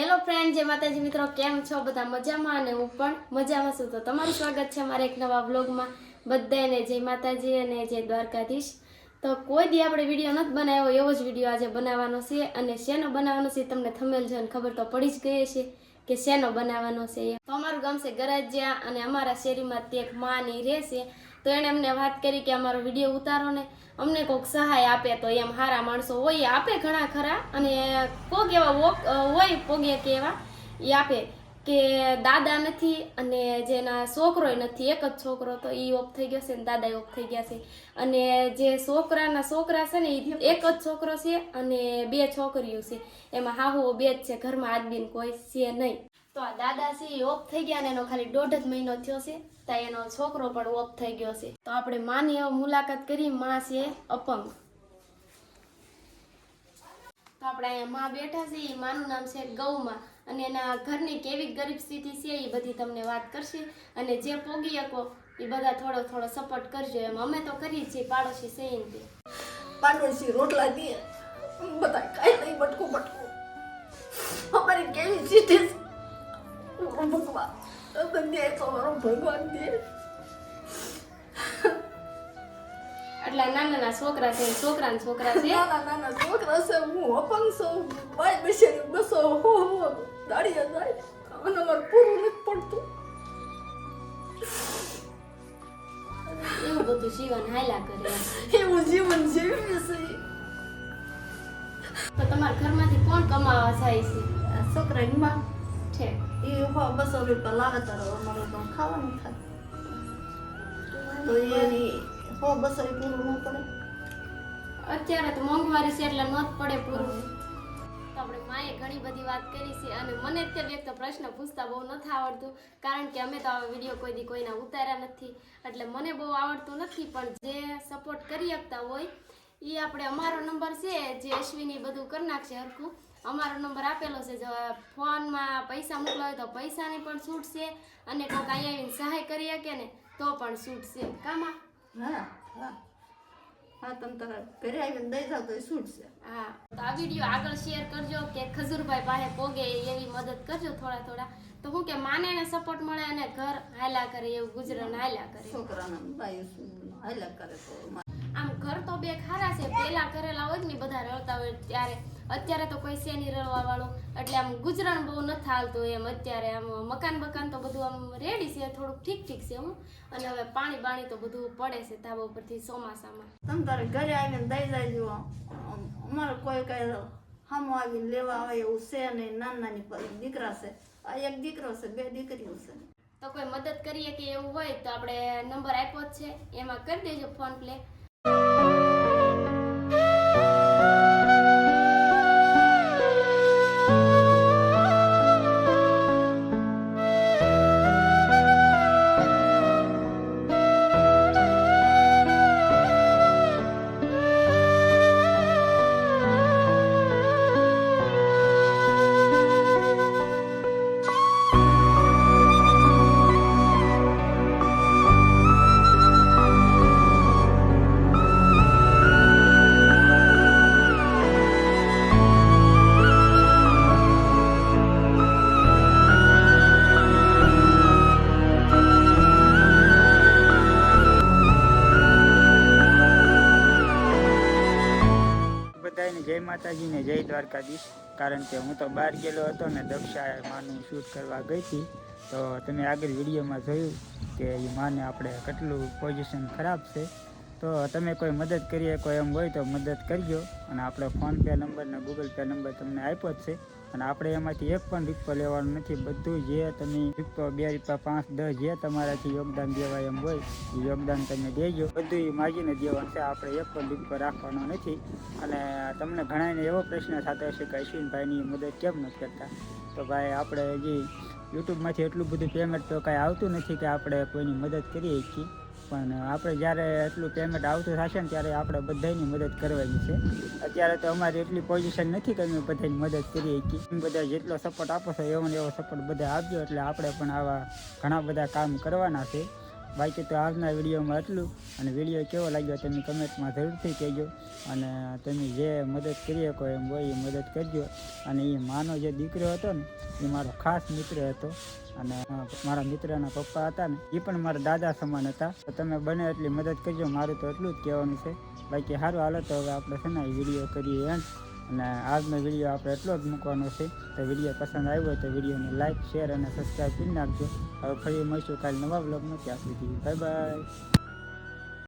Hello friend જય માતાજી મિત્રો, કેમ છો? બધા મજામાં અને હું પણ મજામાં છું. તો તમારું સ્વાગત છે મારા એક નવા બ્લોગમાં બધાને જય માતાજી અને જય દ્વારકાધીશ. તો કોઈ દી આપણે વીડિયો નથી બનાવ્યો, એવો જ વીડિયો આજે બનાવવાનો છે અને શેનો બનાવવાનો છે તમને થમેલ જોઈને ખબર તો પડી જ ગઈ છે કે શેનો બનાવવાનો છે. તો અમારું ગામ છે ગરાજિયા અને અમારા શેરીમાં તે એક માની રહેશે. તો એણે અમને વાત કરી કે અમારો વીડિયો ઉતારો ને. અમને કોઈક સહાય આપે તો એમ સારા માણસો હોય આપે ઘણા ખરા. અને કોક એવા હોય પોગે કે એવા એ આપે. કે દાદા નથી અને જેના છોકરોય નથી, એક જ છોકરો તો એ ઓફ થઈ ગયો છે ને દાદા ઓફ થઈ ગયા છે. અને જે છોકરાના છોકરા છે ને એ એક જ છોકરો છે અને બે છોકરીઓ છે. એમાં હાહુ બે જ છે, ઘરમાં આદમીને કોઈ છે નહીં. તો આ દાદા છે એ ઓફ થઈ ગયા ને એનો ખાલી દોઢ જ મહિનો થયો છે, તો એનો છોકરો પણ ઓફ થઈ ગયો છે. તો આપણે માની હવે મુલાકાત કરી, માં છે અપંગ. તો આપણે અહીંયા માં બેઠા છે, એ માનું નામ છે ગૌમાં. અને એના ઘરની કેવી ગરીબ સ્થિતિ છે, એ બધી તમને વાત કરશે. અને જે પોગી શકો, એ બધા થોડો થોડો સપોર્ટ કરજો એમ. અમે તો કરીએ છીએ, પાડોશી સહીન તે પાડોશી રોટલા દે. બધા કાંઈ નહીં, બટકું બટકું. અમારી કેવી ચીઠી છે ભગવાન તમે દે તો મારો ભગવાન દે એટલે નાના નાના છોકરા છે છોકરા ને છોકરા છે નાના નાના છોકરા છે હું અપંગ છું બાય બેસેલી બસો હો હો દાડીએ જાય અને અમારે પૂરું નથી પડતું એવું બધું જીવન હાલ્યા કરે. એવું જીવન જીવીએ છે તો તમારા ઘરમાંથી કોણ કમાવા જાય છે છોકરાની માં છે એ હો બસો રૂપિયા લાવે તારો અમારે તો ખાવાનું થાય તો એની હો બસો એ પૂરું ન પડે અત્યારે તો મોંઘવારી છે એટલે ન જ પડે પૂરું આપણે માએ ઘણી બધી વાત કરી છે અને મને તે એક તો પ્રશ્ન પૂછતા બહુ નથી આવડતું કારણ કે અમે તો આ વીડિયો કોઈ દી કોઈના ઉતાર્યા નથી. એટલે મને બહુ આવડતું નથી પણ જે સપોર્ટ કરી શકતા હોય એ આપણે અમારો નંબર છે જે અશ્વિની બધું કરી નાખશે હરખું. અમારો નંબર આપેલો છે. જો ફોનમાં પૈસા મોકલા હોય તો પૈસાની પણ છૂટ છે અને કોઈક અહીંયા આવીને સહાય કરી શકે ને તો પણ છૂટ છે. કામાં? હા હા. હા તમે તારા ઘરે આવીને દઈ જાવ તો છૂટશે હા. તો આ વીડિયો આગળ શેર કરજો કે ખજૂરભાઈ પાસે પોગે એવી મદદ કરજો થોડા થોડા. તો હું કે માને સપોર્ટ મળે અને ઘર હાલ્યા કરે એવું ગુજરાન હાલ્યા કરે. છોકરાના કરે તો? આમ ઘર તો બે ખારા છે. પેલા કરેલા હોય ને બધા ત્યારે અત્યારે તો કોઈ છે નહીં રળવા વાળું એટલે આમ ગુજરાન બહુ નથી હાલતું એમ અત્યારે. આમ મકાન બકાન તો બધું આમ રેડી છે થોડુંક ઠીક ઠીક છે હું. અને હવે પાણી બાણી તો બધું પડે છે ધાબા ઉપરથી ચોમાસામાં. તમે તારે ઘરે આવીને દઈ જાય અમારે કોઈ કઈ હામો આવીને લેવા આવે એવું છે નહીં. નાની નાની દીકરા છે. એક દીકરો છે બે દીકરીઓ છે. તો કોઈ મદદ કરીએ કે એવું હોય તો આપણે નંબર આપ્યો જ છે. એમાં કરી દેજો ફોન પ્લે જય માતાજી ને જય દ્વારકાધીશ. કારણ કે હું તો બહાર ગયેલો હતો ને દક્ષા માનું શૂટ કરવા ગઈ હતી. તો તમે આગળ વિડીયોમાં જોયું કે એ માને આપણે કેટલું પોઝિશન ખરાબ છે. તો તમે કોઈ મદદ કરીએ, કોઈ એમ હોય તો મદદ કરજો. અને આપણે ફોનપે નંબર ને ગૂગલ પે નંબર તમને આપ્યો જ છે. અને આપણે એમાંથી એક પણ રૂપિયો લેવાનું નથી. બધું જે તમે રૂપિયો બે રૂપિયા પાંચ દસ જે તમારાથી યોગદાન દેવાય એમ હોય, એ યોગદાન તમે દેજો. બધું માગીને દેવાનું છે. આપણે એક પણ રૂપિયો રાખવાનો નથી. અને તમને ઘણાને એવો પ્રશ્ન થતો હશે કે અશ્વિનભાઈની મદદ કેમ નથી કરતા? તો ભાઈ, આપણે હજી યુટ્યુબમાંથી એટલું બધું પેમેન્ટ તો કાંઈ આવતું નથી કે આપણે કોઈની મદદ કરીએ છીએ. પણ આપણે જ્યારે એટલું પેમેન્ટ આવતું થશે ને ત્યારે આપણે બધાની મદદ કરવાની છે. અત્યારે તો અમારી એટલી પોઝિશન નથી કે અમે બધાની મદદ કરીએ કે બધા જેટલો સપોર્ટ આપો છો એવો ને એવો સપોર્ટ બધા આપજો. એટલે આપણે પણ આવા ઘણા બધા કામ કરવાના છે. બાકી તો આજના વિડીયોમાં એટલું અને વીડિયો કેવો લાગ્યો તમે કમેન્ટમાં જરૂરથી કહેજો. અને તમે જે મદદ કરી શકો એમ હોય એ મદદ કરજો. અને એ માનો જે દીકરો હતો ને, એ મારો ખાસ મિત્ર હતો. અને મારા મિત્રના પપ્પા હતા ને, એ પણ મારા દાદા સમાન હતા. તો તમે બને એટલી મદદ કરજો. મારું તો એટલું જ કહેવાનું છે. બાકી સારું, હાલો તો હવે આપણે છે ને વીડિયો કરીએ એમ અને આજનો વીડિયો આપણે એટલો જ મૂકવાનો છે તો વીડિયો પસંદ આવ્યો હોય તો વિડીયોને લાઇક શેર અને સબસ્ક્રાઈબ કરી નાખજો. હવે ફરી મળીશું કાલે નવા બ્લોગમાં ત્યાં સુધી બાય બાય